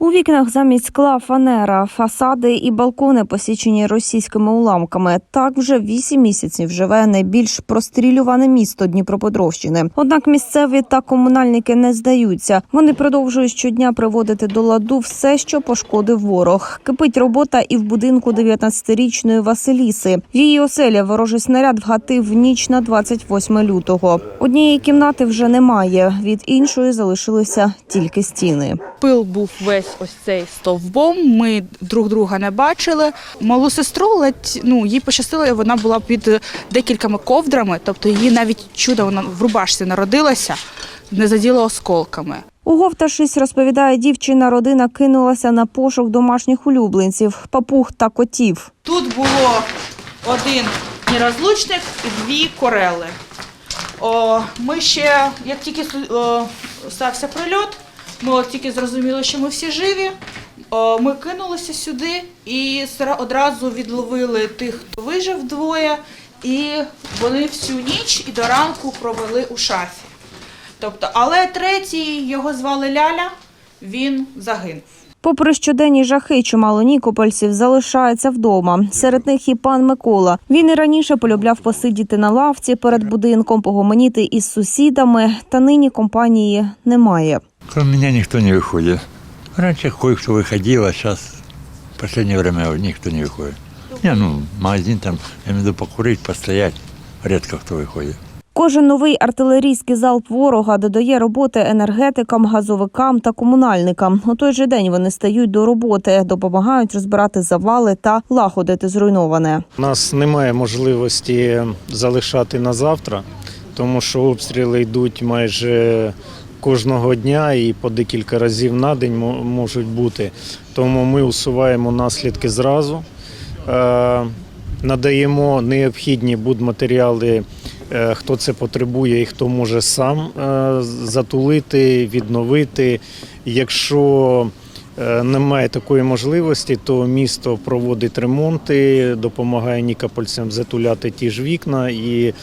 У вікнах замість скла фанера, фасади і балкони посічені російськими уламками. Так вже вісім місяців живе найбільш прострілюване місто Дніпропетровщини. Однак місцеві та комунальники не здаються. Вони продовжують щодня приводити до ладу все, що пошкодив ворог. Кипить робота і в будинку 19-річної Василіси. В її оселі ворожий снаряд вгатив в ніч на 28 лютого. Однієї кімнати вже немає. Від іншої залишилися тільки стіни. Пил був весь ось цей стовбом. Ми друг друга не бачили. Малу сестру ледь ну їй пощастило, вона була під декількома ковдрами, тобто її навіть чудо вона в рубашці народилася, не заділо осколками. Уговтавшись, розповідає дівчина, родина кинулася на пошук домашніх улюбленців, папуг та котів. Тут було один нерозлучник і дві корели. О, ми ще, як тільки о, стався прильот, ми от тільки зрозуміли, що ми всі живі. Ми кинулися сюди і одразу відловили тих, хто вижив двоє, і вони всю ніч і до ранку провели у шафі. Тобто, але третій його звали Ляля, він загинув. Попри щоденні жахи, чимало нікопольців залишається вдома. Серед них і пан Микола. Він і раніше полюбляв посидіти на лавці перед будинком, погомоніти із сусідами. Та нині компанії немає. Кроме меня никто не выходит. Раньше кое-кто выходил, а сейчас в последнее время никто не выходит. Не, ну, магазин там, я имею в виду покурить, постоять, редко кто выходит. Кожен новий артилерійський залп ворога додає роботи енергетикам, газовикам та комунальникам. У той же день вони стають до роботи, допомагають розбирати завали та лагодити зруйноване. У нас немає можливості залишати на завтра, тому що обстріли йдуть майже кожного дня і по декілька разів на день можуть бути. Тому ми усуваємо наслідки зразу, е, надаємо необхідні будматеріали, е, хто це потребує і хто може сам е, затулити, відновити. Якщо Немає такої можливості, то місто проводить ремонти, допомагає нікопольцям затуляти ті ж вікна і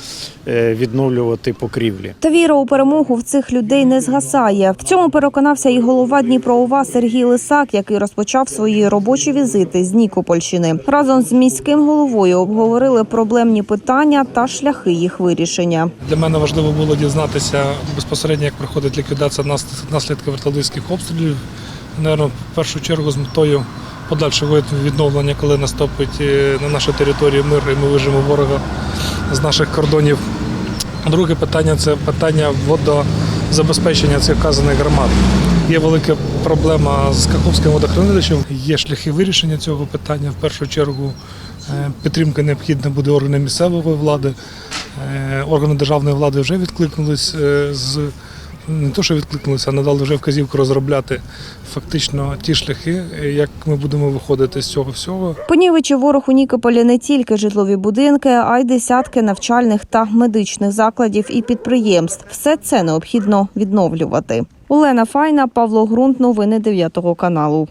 е, відновлювати покрівлі. Та віра у перемогу в цих людей не згасає. В цьому переконався і голова Дніпроова Сергій Лисак, який розпочав свої робочі візити з Нікопольщини. Разом з міським головою обговорили проблемні питання та шляхи їх вирішення. Для мене важливо було дізнатися безпосередньо, як проходить ліквідація наслідків артилерійських обстрілів. Наверно, в першу чергу з метою подальшого відновлення, коли наступить е, на нашій території мир і ми вижимо ворога з наших кордонів. Друге питання це питання водозабезпечення цих вказаних громад. Є велика проблема з Каховським водохранилищем. Є шляхи вирішення цього питання. В першу чергу е, підтримка необхідна буде органам місцевої влади. Е, Органи державної влади вже відкликнулись з не то, що відкликнулися, а надали вже вказівку розробляти фактично ті шляхи, як ми будемо виходити з цього всього. Понівечі ворог у Нікополі не тільки житлові будинки, а й десятки навчальних та медичних закладів і підприємств. Все це необхідно відновлювати. Олена Файна, Павло Грунт. Новини 9 каналу.